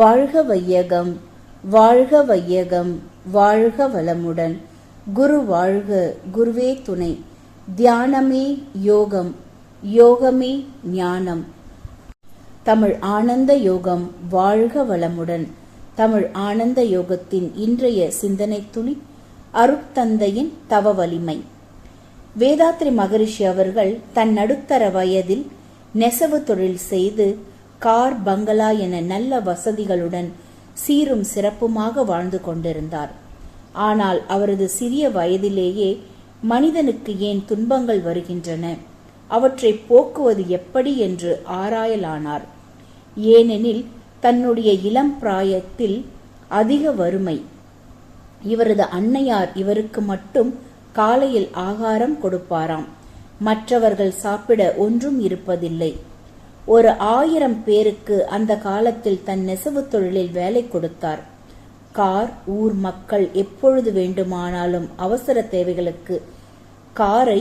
வாழ்க வையகம் வாழ்க வையகம் வாழ்க வளமுடன். குரு வாழ்க குருவே துணை. தியானமே யோகம் யோகமே ஞானம். தமிழ் ஆனந்த யோகம் வாழ்க வளமுடன். தமிழ் ஆனந்த யோகத்தின் இன்றைய சிந்தனை துளி அருட்தந்தையின் தவ வலிமை. வேதாத்ரி மகரிஷி அவர்கள் தன் நடுத்தர வயதில் நெசவு தொழில் செய்து கார் பங்களா என நல்ல வசதிகளுடன் சீரும் சிறப்புமாக வாழ்ந்து கொண்டிருந்தார். ஆனால் அவரது சிறிய வயதிலேயே மனிதனுக்கு ஏன் துன்பங்கள் வருகின்றன? அவற்றை போக்குவது எப்படி என்று ஆராயலானார். ஏனெனில் தன்னுடைய இளம் பிராயத்தில் அதிக வறுமை. இவரது அன்னையார் இவருக்கு மட்டும் காலையில் ஆகாரம் கொடுப்பாராம். மற்றவர்கள் சாப்பிட ஒன்றும் இருப்பதில்லை. ஒரு ஆயிரம் பேருக்கு அந்த காலத்தில் தன் நெசவு தொழிலில் வேலை கொடுத்தார். கார் ஊர் மக்கள் எப்பொழுது வேண்டுமானாலும் அவசர தேவைகளுக்கு காரை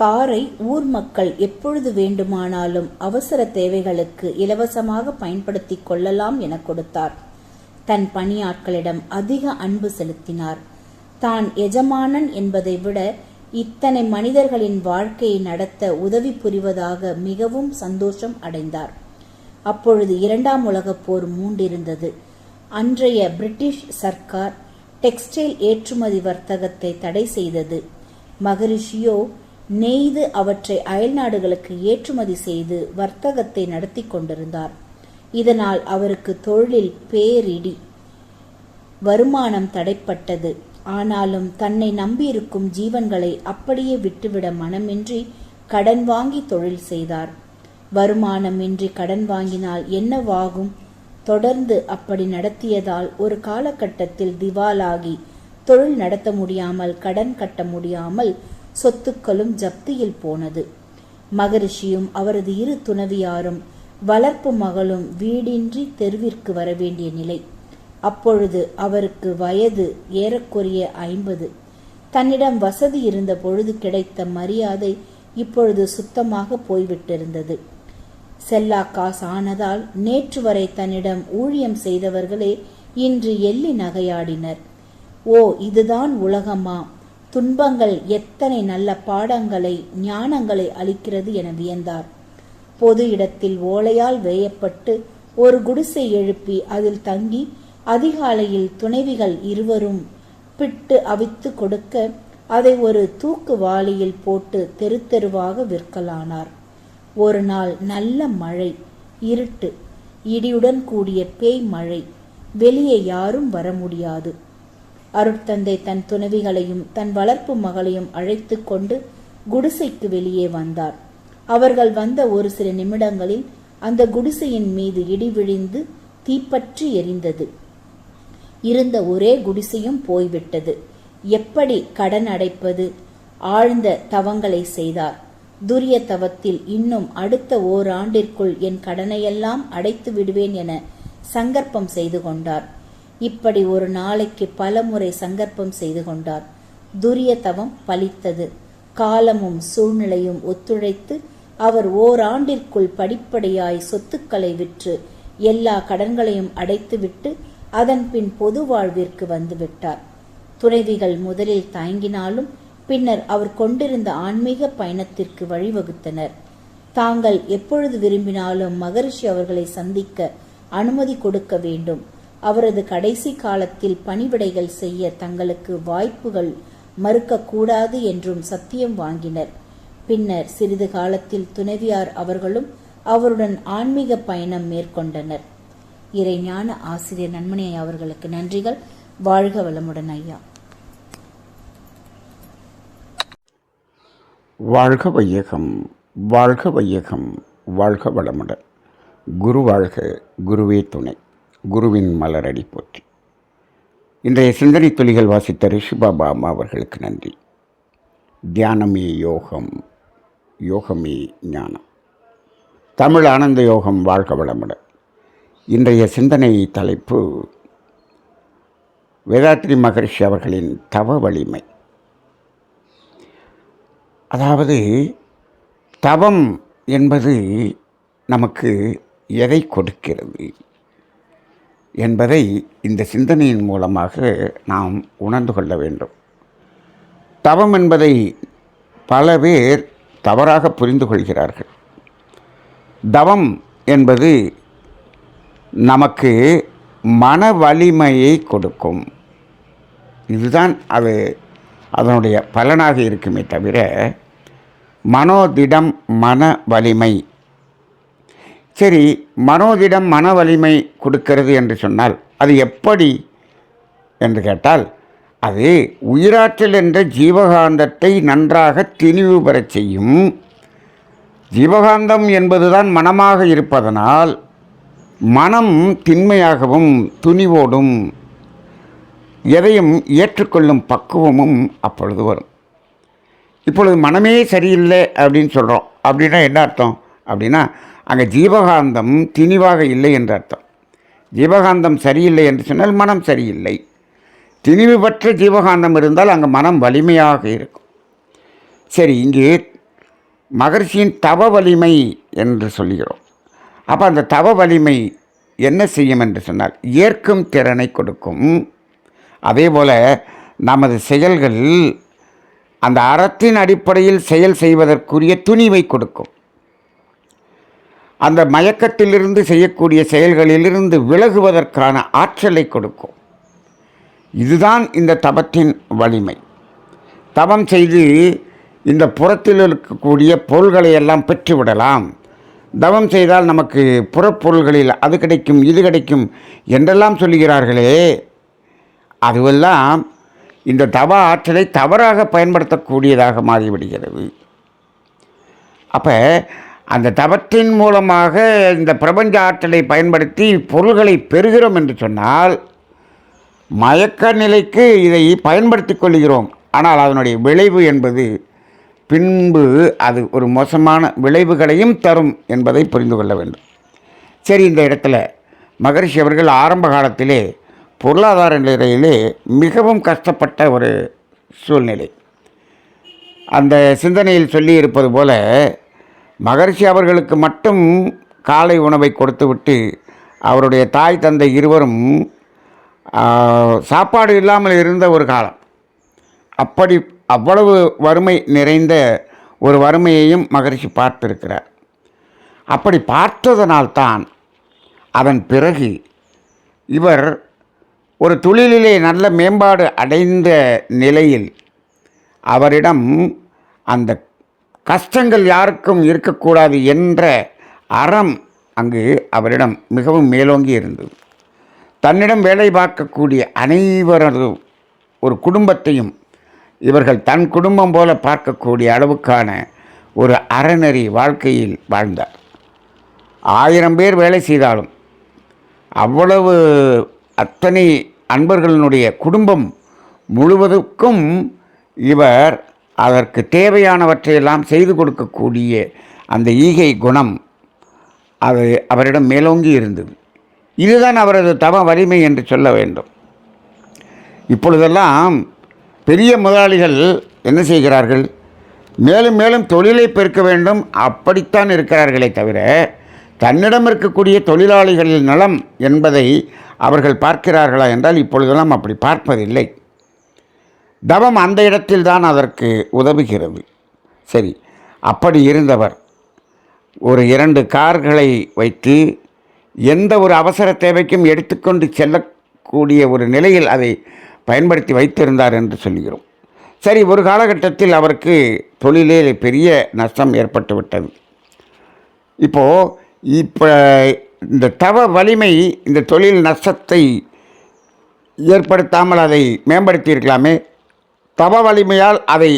காரை ஊர் மக்கள் எப்பொழுது வேண்டுமானாலும் அவசர தேவைகளுக்கு இலவசமாக பயன்படுத்தி கொள்ளலாம் என கொடுத்தார். தன் பணியாட்களிடம் அதிக அன்பு செலுத்தினார். தான் எஜமானன் என்பதை விட இத்தனை மனிதர்களின் வாழ்க்கையை நடத்த உதவி புரிவதாக மிகவும் சந்தோஷம் அடைந்தார். அப்பொழுது இரண்டாம் உலகப் போர் மூண்டிருந்தது. அன்றைய பிரிட்டிஷ் சர்க்கார் டெக்ஸ்டைல் ஏற்றுமதி வர்த்தகத்தை தடை செய்தது. மகரிஷியோ நெய்து அவற்றை அயல்நாடுகளுக்கு ஏற்றுமதி செய்து வர்த்தகத்தை நடத்தி கொண்டிருந்தார். இதனால் அவருக்கு தொழிலில் பேரிடி வருமானம் தடைப்பட்டது. ஆனாலும் தன்னை நம்பியிருக்கும் ஜீவன்களை அப்படியே விட்டுவிட மனமின்றி கடன் வாங்கி தொழில் செய்தார். வருமானமின்றி கடன் வாங்கினால் என்னவாகும்? தொடர்ந்து அப்படி நடத்தியதால் ஒரு காலகட்டத்தில் திவாலாகி தொழில் நடத்த முடியாமல் கடன் கட்ட முடியாமல் சொத்துக்களும் ஜப்தியில் போனது. மகரிஷியும் அவரது இரு துணவியாரும் வளர்ப்பு மகளும் வீடின்றி தெருவிற்கு வர வேண்டிய நிலை. அப்பொழுது அவருக்கு வயது ஏறக்குறைய ஐம்பது. தன்னிடம் வசதி இருந்த பொழுது கிடைத்த மரியாதை இப்பொழுது சுத்தமாக போய்விட்டிருந்தது. செல்லா காஸ் ஆனதால் நேற்று வரை தன்னிடம் ஊழியம் செய்தவர்களே இன்று எள்ளி நகையாடினர். ஓ இதுதான் உலகமா? துன்பங்கள் எத்தனை நல்ல பாடங்களை ஞானங்களை அளிக்கிறது என வியந்தார். பொது இடத்தில் ஓலையால் வேயப்பட்டு ஒரு குடிசை எழுப்பி அதில் தங்கி அதிகாலையில் துணைவிகள் இருவரும் பிட்டு அவித்து கொடுக்க அதை ஒரு தூக்கு வாளியில் போட்டு தெரு தெருவாக விற்கலானார். ஒரு நாள் நல்ல மழை இருட்டு இடியுடன் கூடிய பேய் மழை வெளியே யாரும் வர முடியாது. அருட்தந்தை தன் துணைவிகளையும் தன் வளர்ப்பு மகளையும் அழைத்து கொண்டு குடிசைக்கு வெளியே வந்தார். அவர்கள் வந்த ஒரு சில நிமிடங்களில் அந்த குடிசையின் மீது இடி விழிந்து தீப்பற்றி எரிந்தது. இருந்த ஒரே குடிசையும் போய்விட்டது. எப்படி கடன் அடைப்பது? ஆழ்ந்த தவங்களை செய்தார். துரிய தவத்தில் இன்னும் அடுத்த ஓராண்டிற்குள் என் கடனையெல்லாம் அடைத்து விடுவேன் என சங்கற்பம் செய்து கொண்டார். இப்படி ஒரு நாளைக்கு பல முறை சங்கற்பம் செய்து கொண்டார். துரிய தவம் பலித்தது. காலமும் சூழ்நிலையும் ஒத்துழைத்து அவர் ஓராண்டிற்குள் படிப்படியாய் சொத்துக்களை விற்று எல்லா கடன்களையும் அடைத்துவிட்டு அதன் பின் பொது வாழ்விற்கு வந்துவிட்டார் துணைவிகள் முதலில் தயங்கினாலும் பின்னர் அவர் கொண்டிருந்த ஆன்மீக பயணத்திற்கு வழிவகுத்தனர். தாங்கள் எப்பொழுது விரும்பினாலும் மகரிஷி அவர்களை சந்திக்க அனுமதி கொடுக்க வேண்டும். அவரது கடைசி காலத்தில் பணிவிடைகள் செய்ய தங்களுக்கு வாய்ப்புகள் மறுக்கக்கூடாது என்றும் சத்தியம் வாங்கினர். பின்னர் சிறிது காலத்தில் துணைவியார் அவர்களும் அவருடன் ஆன்மீக பயணம் மேற்கொண்டனர். இறைஞான ஆசிரியர் நன்மணி ஐயா அவர்களுக்கு நன்றிகள். வாழ்க வளமுடன் ஐயா. வாழ்க வையகம் வாழ்க வையகம் வாழ்க வளமுடன். குரு வாழ்க குருவே துணை குருவின் மலரடி போற்றி. இன்றைய சிந்தனை துளிகள் வாசித்த ரிஷிபாபா அம்மா அவர்களுக்கு நன்றி. தியானமே யோகம் யோகமே ஞானம். தமிழ் ஆனந்த யோகம் வாழ்க வளமுடன். இன்றைய சிந்தனை தலைப்பு வேதாத்ரி மகரிஷி அவர்களின் தவ வலிமை. அதாவது தவம் என்பது நமக்கு எதை கொடுக்கிறது என்பதை இந்த சிந்தனையின் மூலமாக நாம் உணர்ந்து கொள்ள வேண்டும். தவம் என்பதை பல பேர் தவறாக புரிந்து கொள்கிறார்கள். தவம் என்பது நமக்கு மன வலிமையை கொடுக்கும். இதுதான் அது அதனுடைய பலனாக இருக்குமே தவிர மனோதிடம் மன வலிமை. சரி மனோதிடம் மன வலிமை கொடுக்கிறது என்று சொன்னால் அது எப்படி என்று கேட்டால் அது உயிராற்றல் என்ற ஜீவகாந்தத்தை நன்றாக திணிவு பெறச் செய்யும். ஜீவகாந்தம் என்பதுதான் மனமாக இருப்பதனால் மனம் திண்மையாகவும் துணிவோடும் எதையும் ஏற்றுக்கொள்ளும் பக்குவமும் அப்பொழுது வரும். இப்பொழுது மனமே சரியில்லை அப்படின்னு சொல்கிறோம் அப்படின்னா என்ன அர்த்தம்? அப்படின்னா அங்கே ஜீவகாந்தம் திணிவாக இல்லை என்று அர்த்தம். ஜீவகாந்தம் சரியில்லை என்று சொன்னால் மனம் சரியில்லை. திணிவு பெற்ற ஜீவகாந்தம் இருந்தால் அங்கே மனம் வலிமையாக இருக்கும். சரி இங்கே மகர்ஷியின் தவ வலிமை என்று சொல்கிறோம். அப்போ அந்த தவ வலிமை என்ன செய்யும் என்று சொன்னால் ஏற்கும் திறனை கொடுக்கும். அதே போல் நமது செயல்கள் அந்த அறத்தின் அடிப்படையில் செயல் செய்வதற்குரிய துணிவை கொடுக்கும். அந்த மயக்கத்திலிருந்து செய்யக்கூடிய செயல்களிலிருந்து விலகுவதற்கான ஆற்றலை கொடுக்கும். இதுதான் இந்த தபத்தின் வலிமை. தவம் செய்து இந்த புறத்தில் இருக்கக்கூடிய பொருள்களை எல்லாம் பெற்றுவிடலாம். தவம் செய்தால் நமக்கு புறப்பொருள்களில் அது கிடைக்கும் இது கிடைக்கும் என்றெல்லாம் சொல்லுகிறார்களே. அதுவெல்லாம் இந்த தவ ஆற்றலை தவறாக பயன்படுத்தக்கூடியதாக மாறிவிடுகிறது. அப்போ அந்த தவத்தின் மூலமாக இந்த பிரபஞ்ச ஆற்றலை பயன்படுத்தி பொருள்களை பெறுகிறோம் என்று சொன்னால் மயக்க நிலைக்கு இதை பயன்படுத்தி கொள்கிறோம். ஆனால் அதனுடைய விளைவு என்பது பின்பு அது ஒரு மோசமான விளைவுகளையும் தரும் என்பதை புரிந்து கொள்ள வேண்டும். சரி இந்த இடத்துல மகரிஷி அவர்கள் ஆரம்ப காலத்திலே பொருளாதார நிலையிலே மிகவும் கஷ்டப்பட்ட ஒரு சூழ்நிலை. அந்த சிந்தனையில் சொல்லி இருப்பது போல மகரிஷி அவர்களுக்கு மட்டும் காலை உணவை கொடுத்துவிட்டு அவருடைய தாய் தந்தை இருவரும் சாப்பாடு இல்லாமல் இருந்த ஒரு காலம். அப்படி அவ்வளவு வறுமை நிறைந்த ஒரு வறுமையையும் மகரிஷி பார்த்திருக்கிறார். அப்படி பார்த்ததனால்தான் அதன் பிறகு இவர் ஒரு தொழிலிலே நல்ல மேம்பாடு அடைந்த நிலையில் அவரிடம் அந்த கஷ்டங்கள் யாருக்கும் இருக்கக்கூடாது என்ற அறம் அங்கு அவரிடம் மிகவும் மேலோங்கி இருந்தது. தன்னிடம் வேலை பார்க்கக்கூடிய அனைவரது ஒரு குடும்பத்தையும் இவர்கள் தன் குடும்பம் போல பார்க்கக்கூடிய அளவுக்கான ஒரு அறநெறி வாழ்க்கையில் வாழ்ந்தார். ஆயிரம் பேர் வேலை செய்தாலும் அவ்வளவு அத்தனை அன்பர்களினுடைய குடும்பம் முழுவதுக்கும் இவர் அதற்கு தேவையானவற்றையெல்லாம் செய்து கொடுக்கக்கூடிய அந்த ஈகை குணம் அது அவரிடம் மேலோங்கி இருந்தது. இதுதான் அவரது தவ வலிமை என்று சொல்ல வேண்டும். இப்பொழுதெல்லாம் பெரிய முதலாளிகள் என்ன செய்கிறார்கள்? மேலும் மேலும் தொழிலை பெருக்க வேண்டும். அப்படித்தான் இருக்கிறார்களே தவிர தன்னிடம் இருக்கக்கூடிய தொழிலாளிகளின் நலம் என்பதை அவர்கள் பார்க்கிறார்களா என்றால் இப்பொழுதெல்லாம் அப்படி பார்ப்பதில்லை. தவம் அந்த இடத்தில்தான் அதற்கு உதவுகிறது. சரி அப்படி இருந்தவர் ஒரு இரண்டு கார்களை வைத்து எந்த ஒரு அவசர தேவைக்கும் எடுத்துக்கொண்டு செல்லக்கூடிய ஒரு நிலையில் அதை பயன்படுத்தி வைத்திருந்தார் என்று சொல்கிறோம் சரி ஒரு காலகட்டத்தில் அவருக்கு தொழிலே பெரிய நஷ்டம் ஏற்பட்டு விட்டது. இப்போது இப்போ இந்த தவ வலிமை இந்த தொழில் நஷ்டத்தை ஏற்படுத்தாமல் அதை மேம்படுத்தி இருக்கலாமே. தவ வலிமையால் அதை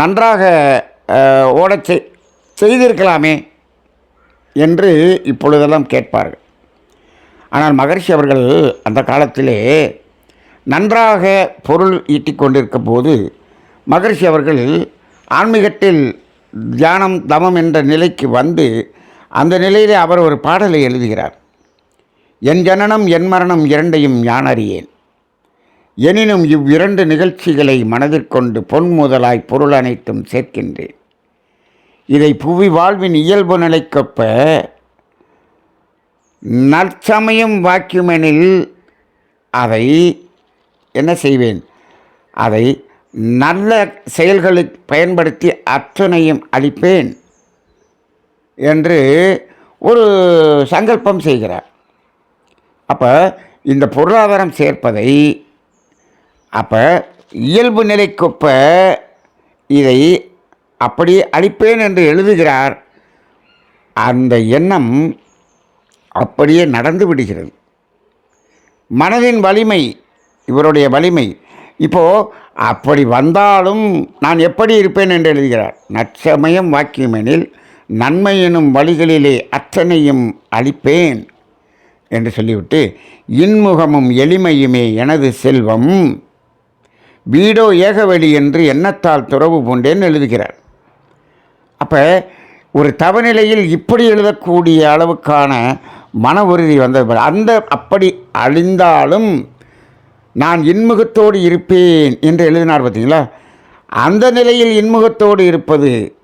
நன்றாக ஓடச் செய்திருக்கலாமே என்று இப்பொழுதெல்லாம் கேட்பார்கள். ஆனால் மகரிஷி அவர்கள் அந்த காலத்திலே நன்றாக பொருள் ஈட்டிக் கொண்டிருக்கும் போது மகரிஷி அவர்கள் ஆன்மீகத்தில் தியானம் தமம் என்ற நிலைக்கு வந்து அந்த நிலையிலே அவர் ஒரு பாடலை எழுதுகிறார். என் ஜனனம் என் மரணம் இரண்டையும் யான் அறியேன். எனினும் இவ்விரண்டு நிகழ்ச்சிகளை மனதிற்கொண்டு பொன் முதலாய் பொருள் அனைத்தும் சேர்க்கின்றேன். இதை புவி வாழ்வின் இயல்பு நிலைக்கொப்ப நற்சமயம் வாக்கியமெனில் அதை என்ன செய்வேன்? அதை நல்ல செயல்களுக்கு பயன்படுத்தி அத்தனையும் அளிப்பேன் என்று ஒரு சங்கல்பம் செய்கிறார். அப்போ இந்த பொருளாதாரம் சேர்ப்பதை அப்போ இயல்பு நிலைக்கொப்ப இதை அப்படியே அளிப்பேன் என்று எழுதுகிறார். அந்த எண்ணம் அப்படியே நடந்து விடுகிறது. மனதின் வலிமை இவருடைய வலிமை. இப்போது அப்படி வந்தாலும் நான் எப்படி இருப்பேன் என்று எழுதுகிறார். நற்சமயம் வாக்கியமெனில் நன்மை எனும் வழிகளிலே அத்தனையும் அளிப்பேன் என்று சொல்லிவிட்டு இன்முகமும் எளிமையுமே எனது செல்வம். வீடோ ஏகவழி என்று எண்ணத்தால் துறவு பூண்டேன் எழுதுகிறார். அப்போ ஒரு தவநிலையில் இப்படி எழுதக்கூடிய அளவுக்கான மன உறுதி வந்தது அந்த அப்படி அழிந்தாலும் நான் இன்முகத்தோடு இருப்பேன் என்று எழுதினார் பார்த்தீங்களா? அந்த நிலையில் இன்முகத்தோடு இருப்பது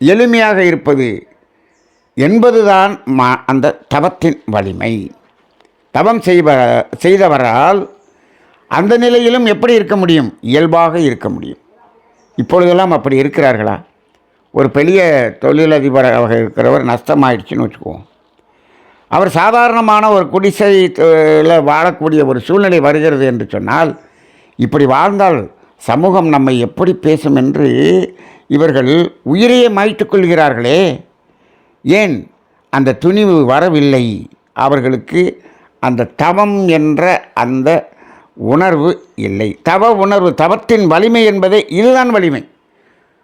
எளிமையாக இருப்பது என்பதுதான் மா அந்த தவத்தின் வலிமை. தவம் செய்வ செய்தவரால் அந்த நிலையிலும் எப்படி இருக்க முடியும்? இயல்பாக இருக்க முடியும். இப்பொழுதெல்லாம் அப்படி இருக்கிறார்களா? ஒரு பெரிய தொழிலதிபராக இருக்கிறவர் நஷ்டமாயிடுச்சுன்னு வச்சுக்குவோம். அவர் சாதாரணமான ஒரு குடிசையில் வாழக்கூடிய ஒரு சூழ்நிலை வருகிறது என்று சொன்னால் இப்படி வாழ்ந்தால் சமூகம் நம்மை எப்படி பேசும் என்று இவர்கள் உயிரையே மாய்த்துக் கொள்கிறார்களே. ஏன்? அந்த துணிவு வரவில்லை. அவர்களுக்கு அந்த தவம் என்ற அந்த உணர்வு இல்லை. தவ உணர்வு தவத்தின் வலிமை என்பதே இதுதான் வலிமை.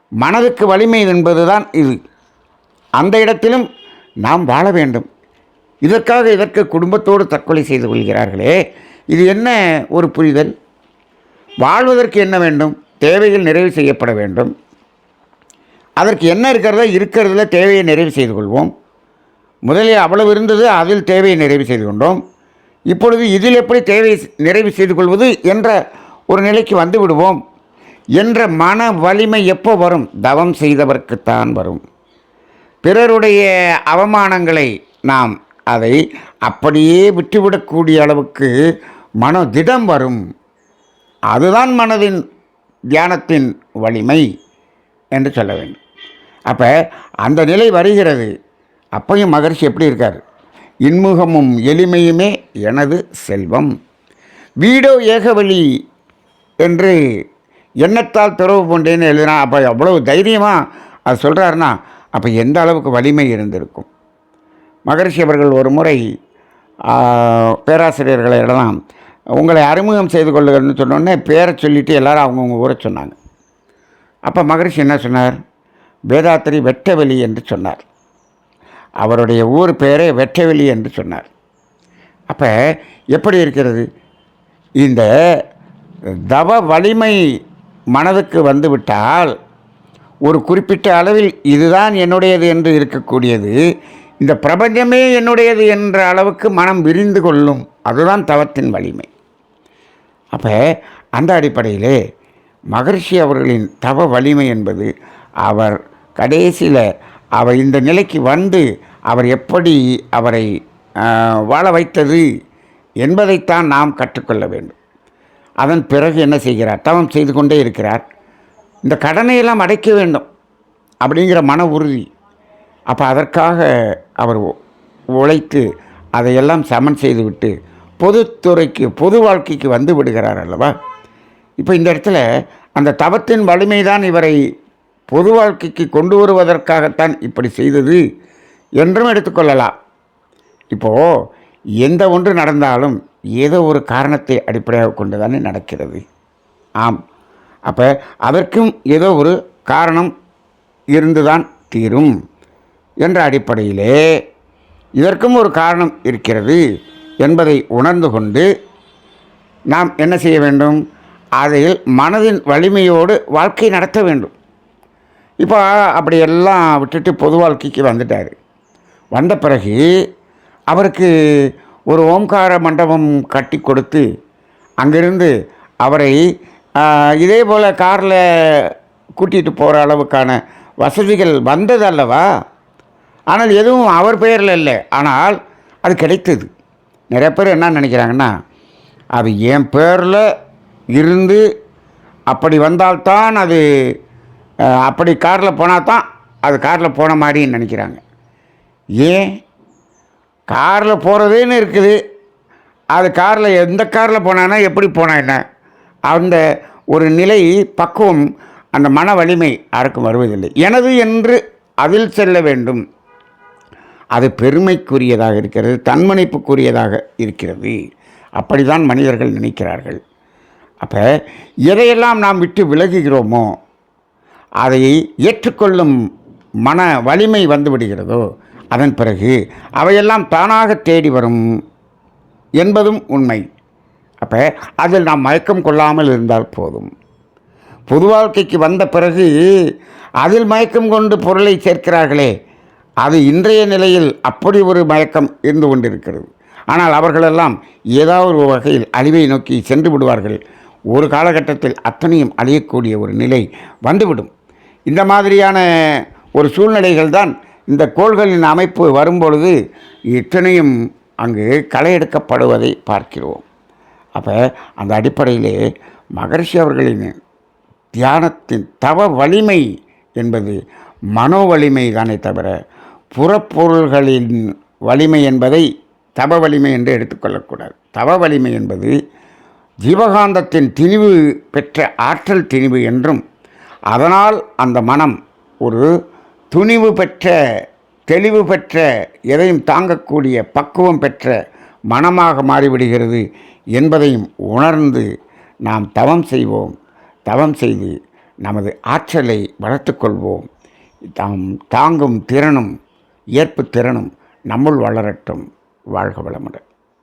மனதுக்கு வலிமை என்பதுதான் இது. அந்த இடத்திலும் நாம் வாழ வேண்டும். இதற்காக இதற்கு குடும்பத்தோடு தற்கொலை செய்து கொள்கிறார்களே இது என்ன ஒரு புரிதல்? வாழ்வதற்கு என்ன வேண்டும்? தேவைகள் நிறைவு செய்யப்பட வேண்டும். அதற்கு என்ன இருக்கிறதோ இருக்கிறதுல தேவையை நிறைவு செய்து கொள்வோம். முதலில் அவ்வளவு இருந்தது அதில் தேவையை நிறைவு செய்து கொண்டோம். இப்பொழுது இதில் எப்படி தேவையை நிறைவு செய்து கொள்வது என்ற ஒரு நிலைக்கு வந்து விடுவோம் என்ற மன வலிமை எப்போ வரும்? தவம் செய்தவர்க்குத்தான் வரும். பிறருடைய அவமானங்களை நாம் அதை அப்படியே விட்டுவிடக்கூடிய அளவுக்கு மன திடம் வரும். அதுதான் மனதின் தியானத்தின் வலிமை என்று சொல்ல வேண்டும். அப்போ அந்த நிலை வருகிறது. அப்பையும் மகர்ஷி எப்படி இருக்கார்? இன்முகமும் எளிமையுமே எனது செல்வம். வீடோ ஏகவழி என்று எண்ணத்தால் துறவு கொண்டேன்னு எழுதினா அப்போ அவ்வளவு தைரியமாக அது சொல்கிறாருன்னா அப்போ எந்த அளவுக்கு வலிமை இருந்திருக்கும்? மகரிஷி அவர்கள் ஒரு முறை பேராசிரியர்களிடலாம் பேராசிரியர்களை உங்களை அறிமுகம் செய்து கொள்ளுங்கன்னு சொன்னோடனே பேரை சொல்லிவிட்டு எல்லோரும் அவங்கவுங்க ஊரை சொன்னாங்க. அப்போ மகரிஷி என்ன சொன்னார்? வேதாத்திரி வெட்டவெளி என்று சொன்னார். அவருடைய ஊர் பேரே வெட்டவெளி என்று சொன்னார். அப்போ எப்படி இருக்கிறது? இந்த தவ வலிமை மனதுக்கு வந்துவிட்டால் ஒரு குறிப்பிட்ட அளவில் இதுதான் என்னுடையது என்று இருக்கக்கூடியது இந்த பிரபஞ்சமே என்னுடையது என்ற அளவுக்கு மனம் விரிந்து கொள்ளும் அதுதான் தவத்தின் வலிமை. அப்போ அந்த அடிப்படையிலே மகரிஷி அவர்களின் தவ வலிமை என்பது அவர் கடைசியில் அவர் இந்த நிலைக்கு வந்து அவர் எப்படி அவரை வாழ வைத்தது என்பதைத்தான் நாம் கற்றுக்கொள்ள வேண்டும். அதன் பிறகு என்ன செய்கிறார்? தவம் செய்து கொண்டே இருக்கிறார். இந்த கடனையெல்லாம் அடைக்க வேண்டும் அப்படிங்கிற மன உறுதி. அப்போ அதற்காக அவர் உழைத்து அதையெல்லாம் சமன் செய்துவிட்டு பொதுத்துறைக்கு பொது வாழ்க்கைக்கு வந்து விடுகிறார் அல்லவா? இப்போ இந்த இடத்துல அந்த தவத்தின் வலிமை தான் இவரை பொது வாழ்க்கைக்கு கொண்டு வருவதற்காகத்தான் இப்படி செய்தது என்றும் எடுத்துக்கொள்ளலாம் இப்போது எந்த ஒன்று நடந்தாலும் ஏதோ ஒரு காரணத்தை அடிப்படையாக கொண்டு தானே நடக்கிறது. ஆம். அப்போ அதற்கும் ஏதோ ஒரு காரணம் இருந்துதான் தீரும். என்ற அடிப்படையிலே இதற்கும் ஒரு காரணம் இருக்கிறது என்பதை உணர்ந்து கொண்டு நாம் என்ன செய்ய வேண்டும்? அதில் மனதின் வலிமையோடு வாழ்க்கை நடத்த வேண்டும். இப்போ அப்படியெல்லாம் விட்டுட்டு பொது வாழ்க்கைக்கு வந்துட்டார். வந்த பிறகு அவருக்கு ஒரு ஓம்கார மண்டபம் கட்டி கொடுத்து அங்கிருந்து அவரை இதே போல் காரில் கூட்டிகிட்டு போகிற அளவுக்கான வசதிகள் வந்தது அல்லவா ஆனால் எதுவும் அவர் பெயரில் இல்லை. ஆனால் அது கிடைத்தது. நிறைய பேர் என்ன நினைக்கிறாங்கன்னா அது என் பேரில் இருந்து அப்படி வந்தால்தான் அது அப்படி காரில் போனால் தான் அது காரில் போன மாதிரின்னு நினைக்கிறாங்க. ஏன்? காரில் போகிறதுன்னு இருக்குது. அது காரில் எந்த காரில் போனான்னா எப்படி போனா என்ன? அந்த ஒரு நிலை பக்குவம் அந்த மன வலிமை யாருக்கும் வருவதில்லை. எனது என்று அதில் செல்ல வேண்டும். அது பெருமைக்குரியதாக இருக்கிறது தன்மனைப்புக்குரியதாக இருக்கிறது. அப்படிதான் மனிதர்கள் நினைக்கிறார்கள். அப்போ எதையெல்லாம் நாம் விட்டு விலகுகிறோமோ அதை ஏற்றுக்கொள்ளும் மன வலிமை வந்து விடுகிறதோ அதன் பிறகு அவையெல்லாம் தானாக தேடி வரும் என்பதும் உண்மை. அப்போ அதில் நாம் மயக்கம் கொள்ளாமல் இருந்தால் போதும். பொது வாழ்க்கைக்கு வந்த பிறகு அதில் மயக்கம் கொண்டு பொருளை சேர்க்கிறார்களே அது இன்றைய நிலையில் அப்படி ஒரு மயக்கம் இருந்து கொண்டிருக்கிறது. ஆனால் அவர்களெல்லாம் ஏதாவது ஒரு வகையில் அழிவை நோக்கி சென்று விடுவார்கள். ஒரு காலகட்டத்தில் அத்தனையும் அழியக்கூடிய ஒரு நிலை வந்துவிடும். இந்த மாதிரியான ஒரு சூழ்நிலைகள் தான் இந்த கோள்களின் அமைப்பு வரும்பொழுது இத்தனையும் அங்கு களை எடுக்கப்படுவதை பார்க்கிறோம். அப்போ அந்த அடிப்படையிலே மகர்ஷி அவர்களின் தியானத்தின் தவ வலிமை என்பது மனோ வலிமை தானே தவிர புறப்பொருள்களின் வலிமை என்பதை தவ வலிமை என்று எடுத்துக்கொள்ளக்கூடாது தவ வலிமை என்பது ஜீவகாந்தத்தின் திணிவு பெற்ற ஆற்றல் திணிவு என்றும் அதனால் அந்த மனம் ஒரு துணிவு பெற்ற தெளிவு பெற்ற எதையும் தாங்கக்கூடிய பக்குவம் பெற்ற மனமாக மாறிவிடுகிறது என்பதையும் உணர்ந்து நாம் தவம் செய்வோம். தவம் செய்து நமது ஆற்றலை வளர்த்துக்கொள்வோம் தாம் தாங்கும் திறனும் ஏற்பு திறனும் நம்முள் வளரட்டும். வாழ்க வளமுடன்.